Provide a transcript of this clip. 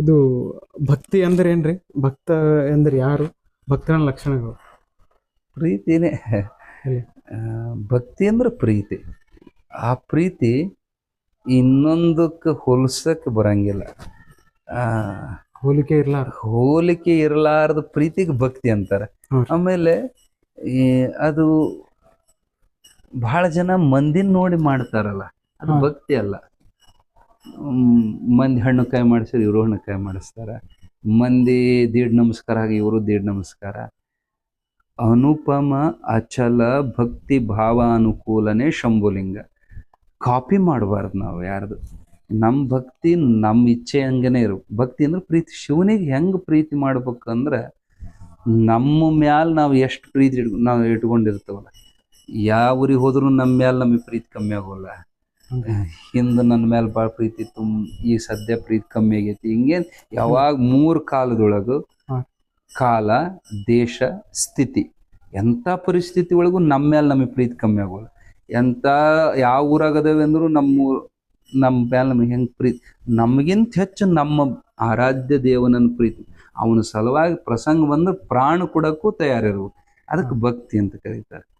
ಇದು ಭಕ್ತಿ ಅಂದ್ರೆ ಏನ್ರಿ? ಭಕ್ತ ಅಂದ್ರೆ ಯಾರು? ಭಕ್ತನ ಲಕ್ಷಣಗಳು. ಪ್ರೀತಿನೇ. ಭಕ್ತಿ ಅಂದ್ರೆ ಪ್ರೀತಿ. ಆ ಪ್ರೀತಿ ಇನ್ನೊಂದಕ್ಕೆ ಹೋಲಿಸಕ್ಕೆ ಬರಂಗಿಲ್ಲ. ಆ, ಹೋಲಿಕೆ ಇರ್ಲಾರ ಹೋಲಿಕೆ ಇರಲಾರದ ಪ್ರೀತಿಗೆ ಭಕ್ತಿ ಅಂತಾರೆ. ಆಮೇಲೆ ಈ ಅದು ಬಹಳ ಜನ ಮಂದಿನ ನೋಡಿ ಮಾಡ್ತಾರಲ್ಲ. ಅದು ಭಕ್ತಿ ಅಲ್ಲ. ಮಂದಿ ಹಣ್ಣು ಕಾಯಿ ಮಾಡಿಸಿದ್ರೆ ಇವರು ಹಣ್ಣು ಕಾಯಿ ಮಾಡಿಸ್ತಾರೆ. ಮಂದಿ ದೀಡ್ ನಮಸ್ಕಾರ ಆಗಿ ಇವರು ದೀಡ್ ನಮಸ್ಕಾರ. ಅನುಪಮ, ಅಚಲ, ಭಕ್ತಿ ಭಾವ ಅನುಕೂಲನೇ ಶಂಭುಲಿಂಗ. ಕಾಪಿ ಮಾಡಬಾರ್ದು ನಾವು ಯಾರ್ದು. ನಮ್ಮ ಭಕ್ತಿ ನಮ್ಮ ಇಚ್ಛೆ ಹಂಗೇನೆ ಇರು ಭಕ್ತಿ ಅಂದ್ರೆ ಪ್ರೀತಿ. ಶಿವನಿಗೆ ಹೆಂಗೆ ಪ್ರೀತಿ ಮಾಡ್ಬೇಕಂದ್ರೆ ನಮ್ಮ ಮ್ಯಾಲೆ ನಾವು ಎಷ್ಟು ಪ್ರೀತಿ ಇಟ್ಕೊ, ನಾವು ಇಟ್ಕೊಂಡಿರ್ತೇವಲ್ಲ, ಯಾವ ಊರಿಗೆ ಹೋದ್ರು ನಮ್ಮ ಮ್ಯಾಲೆ ನಮಗೆ ಪ್ರೀತಿ ಕಮ್ಮಿ ಆಗೋಲ್ಲ. ಹಿಂದೆ ನನ್ನ ಮೇಲೆ ಭಾಳ ಪ್ರೀತಿ ಇತ್ತು. ಈ ಸದ್ಯ ಪ್ರೀತಿ ಕಮ್ಮಿ ಆಗೈತಿ. ಹಿಂಗೆ ಯಾವಾಗ ಮೂರು ಕಾಲದೊಳಗು. ಕಾಲ ದೇಶ ಸ್ಥಿತಿ ಎಂಥ ಪರಿಸ್ಥಿತಿ ಒಳಗೂ ನಮ್ಮ ಮೇಲೆ ನಮಗೆ ಪ್ರೀತಿ ಕಮ್ಮಿ ಆಗೋಲ್ಲ ಎಂಥ ಯಾವ ಊರಾಗ ಅದಾವೆ ಅಂದ್ರು ನಮ್ಮ ಊರ್- ನಮ್ಮ ಮೇಲೆ ನಮಗೆ ಹೆಂಗೆ ಪ್ರೀತಿ ನಮಗಿಂತ ಹೆಚ್ಚು ನಮ್ಮ ಆರಾಧ್ಯ ದೇವನನ್ನ ಪ್ರೀತಿ. ಅವನ ಸಲುವಾಗಿ ಪ್ರಸಂಗ ಬಂದ್ರೆ ಪ್ರಾಣ ಕೊಡಕ್ಕೂ ತಯಾರಿರ್ಬೇಕು. ಅದಕ್ಕೆ ಭಕ್ತಿ ಅಂತ ಕರೀತಾರೆ.